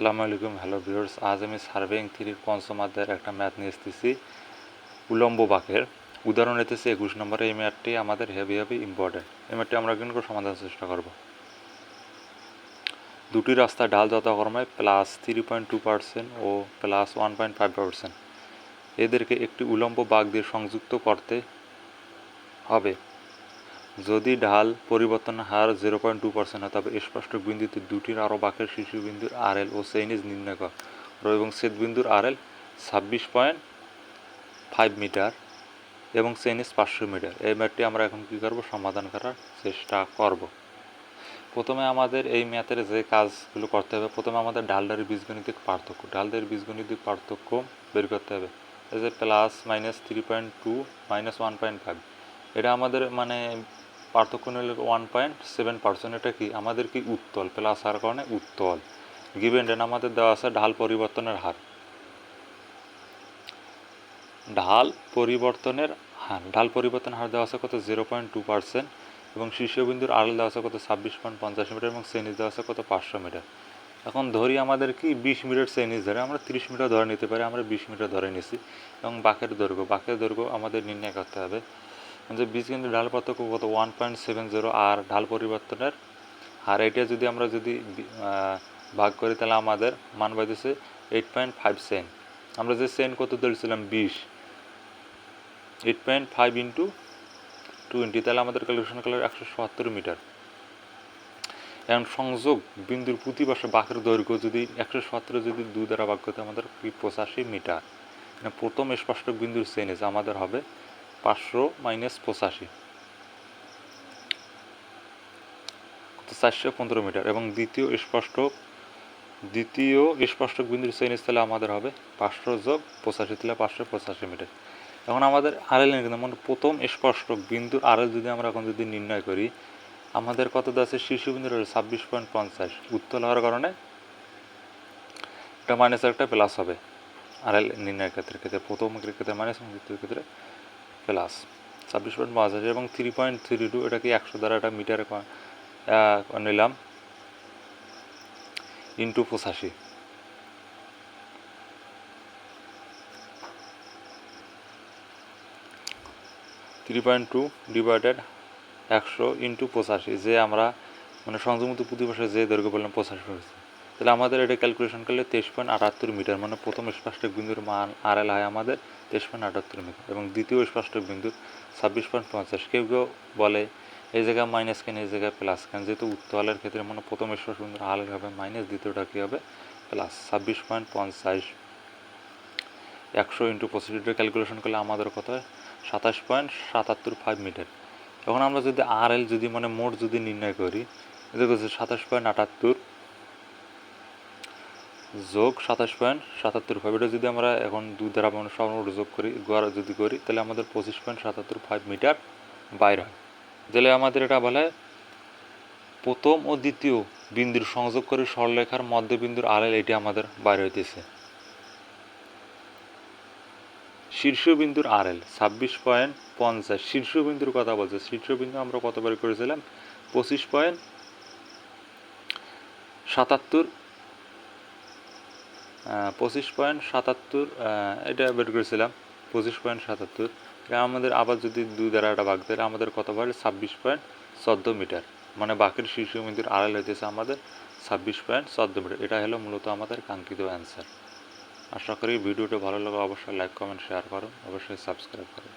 আসসালামু আলাইকুম, hello viewers, আজ আমি সার্ভেইং থ্রির পঞ্চম অধ্যায়ের একটা ম্যাথ নিয়ে এসেছি, উলম্ব বাঁকের। উদাহরণ এতেছে একুশ নম্বরে, এই ম্যাথটি আমাদের হেভি হেভি ইম্পর্টেন্ট এই ম্যাথটি আমরা কিন্তু করে সমাধানের চেষ্টা করব। দুটি রাস্তা ঢাল যথাক্রমে plus three point two percent ও plus one point five percent এদেরকে একটি উলম্ব বাঁক দিয়ে সংযুক্ত করতে হবে। যদি ঢাল পরিবর্তনের হার জিরো পয়েন্ট টু পার্সেন্ট হয়, তবে স্পষ্ট বিন্দুতে দুটির আরও বাঁকের শীর্ষবিন্দুর আর এল ও সেইনিজ নির্ণয় কর এবং ছেদবিন্দুর আর এল ছাব্বিশ পয়েন্ট ফাইভ মিটার এবং সেইনিজ পাঁচশো মিটার। এই ম্যাথটি আমরা এখন কী করব? সমাধান করার চেষ্টা করব। প্রথমে আমাদের এই ম্যাথের যে কাজগুলো করতে হবে, প্রথমে আমাদের ডালডারের বীজগণিতিক পার্থক্য। ডালডারের বীজগণিতিক পার্থক্য বের করতে হবে। এই যে plus minus three point two minus one point five এটা আমাদের মানে পার্থক্য নিলে ওয়ান পয়েন্ট সেভেন পার্সেন্ট এটা কি? আমাদের কি উত্তল? প্লাস হওয়ার কারণে উত্তল। গিভেন ডেন আমাদের দেওয়া আছে ঢাল পরিবর্তনের হার। ঢাল পরিবর্তনের হার। ঢাল পরিবর্তনের হার দেওয়া আছে কত? জিরো পয়েন্ট টু পার্সেন্ট এবং শীর্ষবিন্দুর আড়াল দেওয়া আছে কত? ছাব্বিশ পয়েন্ট পঞ্চাশ মিটার এবং সেনিজ দেওয়া আছে কত? পাঁচশো মিটার। এখন ধরি আমাদের কি? বিশ মিটার সেনিজ ধরে আমরা তিরিশ মিটার ধরে নিতে পারি, আমরা বিশ মিটার ধরে নিছি এবং বাঁকের দৈর্ঘ্য। বাঁকের দৈর্ঘ্য আমাদের নির্ণয় করতে হবে। যে বীজ কিন্তু ঢাল পার্থক্য কত? ওয়ান পয়েন্ট সেভেন জিরো আর ঢাল পরিবর্তনের আর এটা যদি আমরা যদি ভাগ করি তাহলে আমাদের মান পাইতেছে এইট পয়েন্ট ফাইভ সেন আমরা যে সেন কত ধরেছিলাম? বিশ। Eight point five into twenty তাহলে আমাদের ক্যালকুলেশন করলে একশো সত্তর মিটার। এখন সংযোগ, বিন্দুর প্রতি পাশে বাঁকের দৈর্ঘ্য যদি একশো সতেরো যদি দুই দ্বারা ভাগ করতে আমাদের পঁচাশি মিটার। প্রথম স্পষ্ট বিন্দুর সেনেজ আমাদের হবে পাঁচশো মাইনাস পঁচাশি। চারশো পনেরো মিটার। এবং দ্বিতীয় স্পষ্ট দ্বিতীয় স্পষ্ট বিন্দুর শ্রেণি স্থলে আমাদের হবে পাঁচশো যোগ পঁচাশি, তাহলে পাঁচশো পঁচাশি মিটার। এখন আমাদের নির্ণয় মানে প্রথম স্পষ্ট বিন্দুর আরএল যদি আমরা এখন যদি নির্ণয় করি, আমাদের কত আছে? শীর্ষবিন্দুর ছাব্বিশ পয়েন্ট পঞ্চাশ। উত্তল হওয়ার কারণে এটা মাইনাস একটা প্লাস হবে। আরএল নির্ণয়ের ক্ষেত্রে ক্ষেত্রে প্রথম ক্ষেত্রে মাইনাস ক্ষেত্রে প্লাস ছাব্বিশ পয়েন্ট পাঁচ হাজার এবং থ্রি পয়েন্ট থ্রি টু এটা কি একশো দ্বারা একটা মিটারে নিলাম। ইন্টু পঁচাশি। থ্রি পয়েন্ট টু ডিভাইডেড একশো ইন্টু পঁচাশি, যে আমরা মানে সংযুক্ত প্রতিপাশে যে দৈর্ঘ্য বললাম পঁচাশি হয়েছে। তাহলে আমাদের এটা ক্যালকুলেশন করলে তেইশ পয়েন্ট আটাত্তর মিটার মানে প্রথম স্পাষ্টিক বিন্দুর মান আর এল হয় আমাদের তেইশ পয়েন্ট আটাত্তর মিটার এবং দ্বিতীয় স্পাষ্টিক বিন্দু ছাব্বিশ পয়েন্ট পঞ্চাশ। কেউ কেউ বলে, এই জায়গায় মাইনাস কেন, এই জায়গায় প্লাস কেন? যেহেতু উত্তলের ক্ষেত্রে মানে প্রথম স্পষ্ট বিন্দু আলের হবে মাইনাস দ্বিতীয়টা কী হবে? প্লাস ছাব্বিশ পয়েন্ট পঞ্চাশ। একশো ইন্টু পঁচিশটা ক্যালকুলেশন করলে আমাদের কত হয়? সাতাশ পয়েন্ট সাতাত্তর ফাইভ মিটার। এখন আমরা যদি আর এল যদি মানে মোট যদি নির্ণয় করি, দেখো সাতাশ পয়েন্ট আটাত্তর যোগ সাতাশ পয়েন্ট সাতাত্তর ফাইভ এটা যদি আমরা এখন দুই দ্বারা মানে সর্বমোট যোগ করি গড় যদি করি, তাহলে আমাদের পঁচিশ পয়েন্ট সাতাত্তর ফাইভ মিটার বাইর হয়। তাহলে আমাদের এটা বলে, প্রথম ও দ্বিতীয় বিন্দুর সংযোগ করে সরলরেখার মধ্যবিন্দুর আড়াল এটি আমাদের বাইর হইতেছে। শীর্ষবিন্দুর আরএল ছাব্বিশ পয়েন্ট পঞ্চাশ। শীর্ষবিন্দুর কথা বলছে শীর্ষবিন্দু আমরা কত বের করেছিলাম? পঁচিশ পয়েন্ট সাতাত্তর পঁচিশ পয়েন্ট সাতাত্তর এটা বের করেছিলাম, পঁচিশ পয়েন্ট সাতাত্তর। আমাদের আবার যদি দুই দ্বারা একটা ভাগ দেয়, আমাদের কত বাড়ে? ছাব্বিশ পয়েন্ট চোদ্দ মিটার। মানে বাকির শীর্ষবিন্দুর আড়াল হইতেছে আমাদের ছাব্বিশ পয়েন্ট চোদ্দ মিটার। এটা হলো মূলত আমাদের কাঙ্ক্ষিত অ্যান্সার আশা করি ভিডিওটা ভালো লাগে অবশ্যই লাইক কমেন্ট শেয়ার করুন অবশ্যই সাবস্ক্রাইব করুন